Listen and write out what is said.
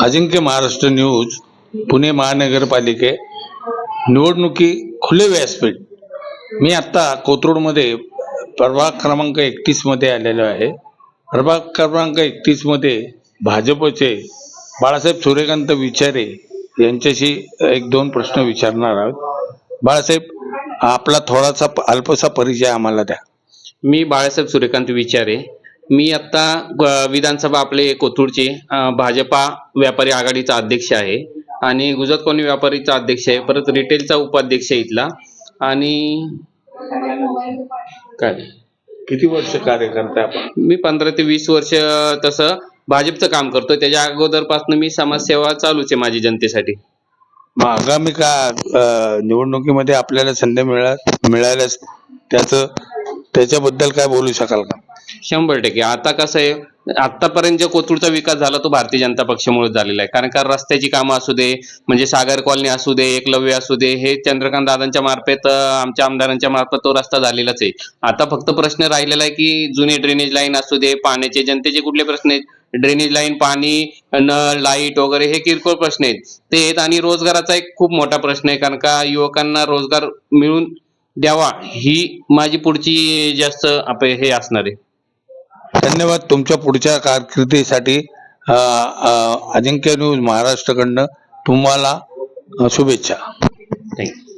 अजिंक्य Maharashtra news Pune महानगरपालिके निवडणुकी खुले व्यासपीठ. मी आत्ता कोथरूडमध्ये प्रभाग क्रमांक एकतीसमध्ये आलेलो आहे. प्रभाग क्रमांक एकतीसमध्ये भाजपचे बाळासाहेब सूर्यकांत विचारे यांच्याशी एक दोन प्रश्न विचारणार आहोत. बाळासाहेब आपला थोडासा अल्पसा परिचय आम्हाला द्या. मी बाळासाहेब सूर्यकांत विचारे मी आत्ता विधानसभा आपले कोथरूडचे भाजपा व्यापारी आघाडीचा अध्यक्ष आहे आणि गुजरात कॉलनी व्यापारीचा अध्यक्ष आहे परत रिटेलचा उपाध्यक्ष आहे इथला. आणि काय? किती वर्ष कार्य करताय आपण? मी पंधरा ते वीस वर्ष तसं भाजपचं काम करतो त्याच्या अगोदरपासून मी समाजसेवा चालूच आहे माझी जनतेसाठी. मग आगामी का निवडणुकीमध्ये आपल्याला संधी मिळा मिळाल्यास त्याचं त्याच्याबद्दल काय बोलू शकाल का? शंभर टक्के. आता कसं आहे आतापर्यंत जे कोथरूडचा विकास झाला तो भारतीय जनता पक्षामुळे झालेला आहे. कारण का रस्त्याची कामं असू दे म्हणजे सागर कॉलनी असू दे एकलव्य असू दे हे चंद्रकांत दादांच्या मार्फत आमच्या आमदारांच्या मार्फत तो रस्ता झालेलाच आहे. आता फक्त प्रश्न राहिलेला आहे की जुनी ड्रेनेज लाईन असू दे पाण्याचे जनतेचे कुठले प्रश्न आहेत? ड्रेनेज लाईन पाणी नळ लाइट वगैरे हे किरकोळ प्रश्न आहेत. ते आहेत आणि रोजगाराचा एक खूप मोठा प्रश्न आहे. कारण का युवकांना रोजगार मिळून द्यावा ही माझी पुढची जास्त आप हे असणार आहे. धन्यवाद तुमच्या पुढच्या कारकिर्दीसाठी. अजिंक्य न्यूज महाराष्ट्रकडनं तुम्हाला शुभेच्छा. थँक्यू